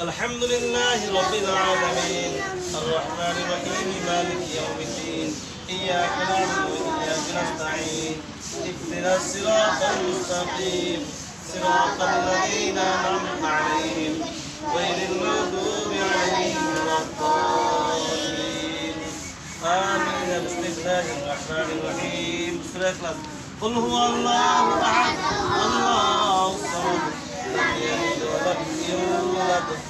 الحمد لله رب العالمين. الرحمن الرحيم مالك يوم الدين. إياك نعبد وإياك نستعين. اهدنا الصراط المستقيم. صراط الذين أنعمت عليهم غير المغضوب عليهم ولا الضالين. آمين. بسم الله الرحمن الرحيم. سورة قل هو الله أحد. الله الصمد لم يلد ولم يولد.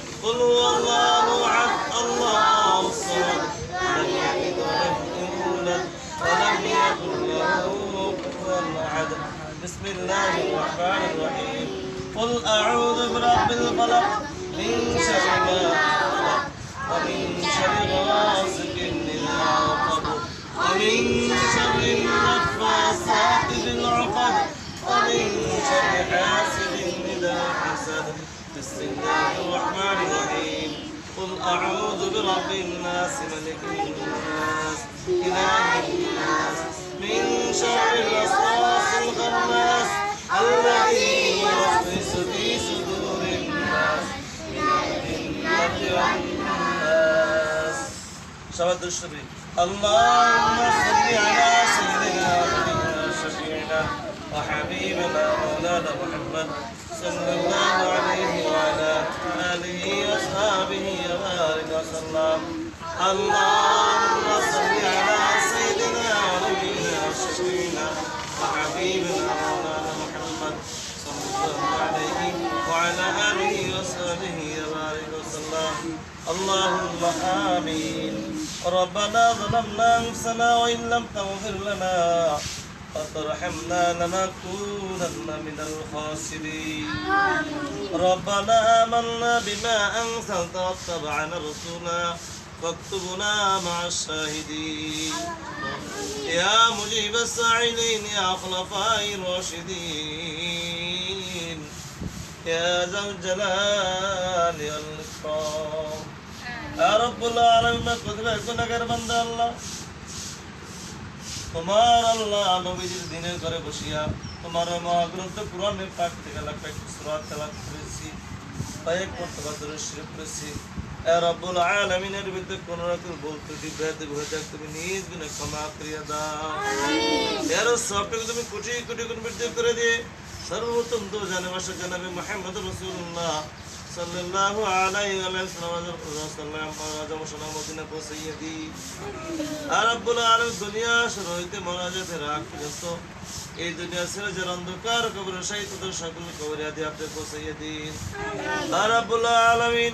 قل هو الله الله الصمد لم يلد ولم يولد ولم يكن له كفوا أحد. بسم الله الرحمن الرحيم. قل أعوذ برب الفلق من شر ما خلق ومن شر غاسق إذا وقب ومن شر النفاثات في العقد ومن شر حاسد إذا حسد. بسم الله الرحمن الرحيم قل أعوذ برب الناس ملك الناس إله الناس من شر الوسواس الخناس الذي يوسوس في صدور الناس من الجنة والناس شباب الشبيب اللهم صل على سيدنا ونبينا شفيعنا وحبيبنا مولانا محمد صلى الله عليه وعلى آله وصحبه وبارك وسلم اللهم صل على سيدنا ونبينا شفيعنا وحبيبنا مولانا محمد صلى الله عليه وعلى آله وصحبه وبارك وسلم اللهم آمين ربنا ظلمنا أنفسنا وإن لم تغفر لنا فارحمنا لنكونن من الخاسرين ربنا آمنا بما أنزلت واتبعنا رسلنا فاكتبنا مع الشاهدين يا مجيب الساعدين يا خلفاء الراشدين يا ذا الجلال والإكرام يا رب العالمين ما قدرت نكر بند الله তোমার আল্লাহ নবীজির দিনের ঘরে বসিয়া তোমার মহাগ্রন্থ কোরআনের পাক থেকে লাখ একটু সুরাত তেলাওয়াত করেছি কয়েক মর্তবা ধরে শিরক করেছি রব্বুল আলামিনের ভিতরে কোন রকম বলতে দিব্যাতে হয়ে যাক তুমি নিজ গুণে ক্ষমা করিয়া দাও। এর সবটুকু তুমি কোটি কোটি গুণ বৃদ্ধি করে দিয়ে সর্বোত্তম তো জানে মাসে জানাবে মোহাম্মদ রসুল্লাহ। সাল্লাল্লাহু আলাইহি ওয়া সাল্লাম আজম সোনা মদিনা পৌঁছাইয়া দি আর রব্বুল আলামিন দুনিয়া শুরু হইতে মনাজাতে রাখ পর্যন্ত এই দুনিয়া ছেড়ে যারা অন্ধকার কবর সাহিত তাদের সকল কবরে আদি আপনি পৌঁছাইয়া দিন আর রব্বুল আলামিন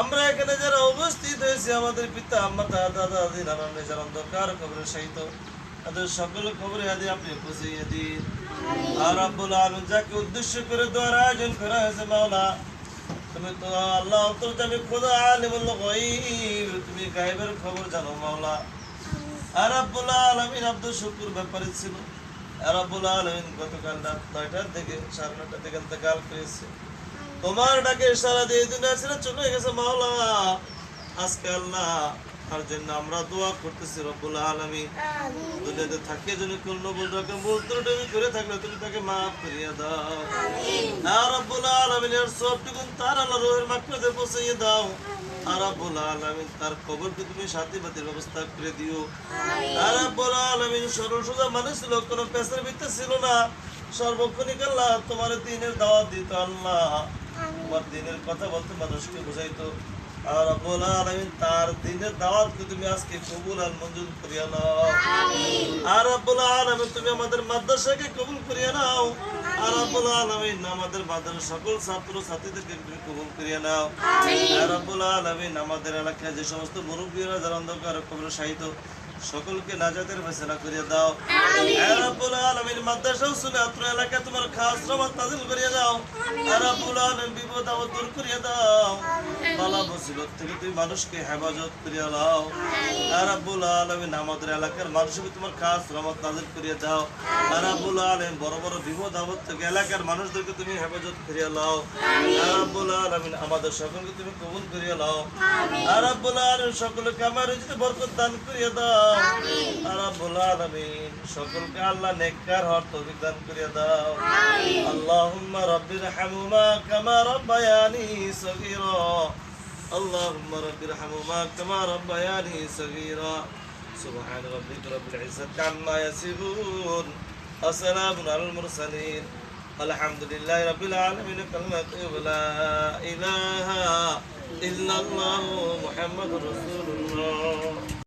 আমরা এখানে যারা উপস্থিত হয়েছি আমাদের পিতা মাতা দাদা দাদি নানা যারা অন্ধকার কবরে সাহিত তাদের সকল খবরে আদি আপনি পৌঁছাইয়া দিন আর রব্বুল আলামিন যাকে উদ্দেশ্য করে দোয়ার আয়োজন করা হয়েছে মাওলা তুমি তো আল্লাহ অন্তর্জামী খোদা আলিমুল গায়ব তুমি গাইবের খবর জানো, মাওলা। আর রাব্বুল আলামিন আব্দুল শুকুর ব্যাপারে ছিল। আর রাব্বুল আলামিন গতকাল রাত নয়টার দিকে সাড়ে নয়টার দিকে কাল করেছে। তোমার ডাকে সারা দিয়ে দিন আসলে চলে গেছে, মাওলা। আজকে আল্লাহ তার জন্য আমরা দোয়া করতেছি রব্বুল আলামিন। দুনিয়াতে থাকিয়ে যদি কোন ত্রুটি করে থাকলে তুমি তাকে মাফ করিয়া দাও। আর রব্বুল আলামিনের সবটুকুন তার আল্লাহ রোহের মাকড়াতে পৌঁছাইয়ে দাও। আর রব্বুল আলামিন তার কবরকে তুমি সাথী বাতির ব্যবস্থা করে দিও। আর রব্বুল আলামিন সরল সোজা মানুষ ছিল কোনো পেশার ভিত্তি ছিল না। সর্বক্ষণিক আল্লাহ তোমার দিনের দাওয়াত দিত আল্লাহ। তোমার দিনের কথা বলতে মানুষকে বুঝাইতো। রব্বুল আলামিন তার দিনের দাওয়াতকে তুমি আজকে কবুল আর মঞ্জুর করিয়া নাও? আর রব্বুল আলামিন তুমি আমাদের মাদ্রাসাকে কবুল করিয়া নাও। আর রব্বুল আলামিন আমাদের মাদ্রাসার সকল ছাত্র ছাত্রীদেরকে তুমি কবুল করিয়া নাও। আর রব্বুল আলামিন আমাদের এলাকায় যে সমস্ত মুরব্বীরা যারা অন্ধকার কবর সাহিত্য সকলকে নাজাতের ফেসলা করিয়া দাও। এ রব্বুল আলামিন মাদ্রাসা আত্র এলাকা তোমার খাস রহমত নাজিল করিয়া দাও। এ রব্বুল আলামিন বিপদ আপদ দূর করিয়া দাও। বালা মুসিবত থেকে তুমি মানুষকে হেফাজত করিয়া দাও। এ রব্বুল আলামিন আমাদের এলাকার মানুষকে তোমার খাস রহমত নাজিল করিয়া দাও। রব্বুল আলামিন বড় বড় বিপদ আপদ থেকে এলাকার মানুষদেরকে তুমি হেফাজত করিয়া দাও। রব্বুল আলামিন আমাদের সকলকে তুমি কবুল করিয়া দাও। রব্বুল আলামিন সকলকে আমার রুজিতে বরকত দান করিয়া দাও। এ রব্বুল আলামিন সকলকে আল্লাহ নেককার হওয়ার তৌফিক দান করিয়া দাও اللهم رب ارحمهما كما ربياني صغيرا اللهم رب ارحمهما كما ربياني صغيرا سبحان ربك رب العزة عما يصفون وسلام على المرسلين الحمد لله رب العالمين كلمة لا إله إلا الله محمد رسول الله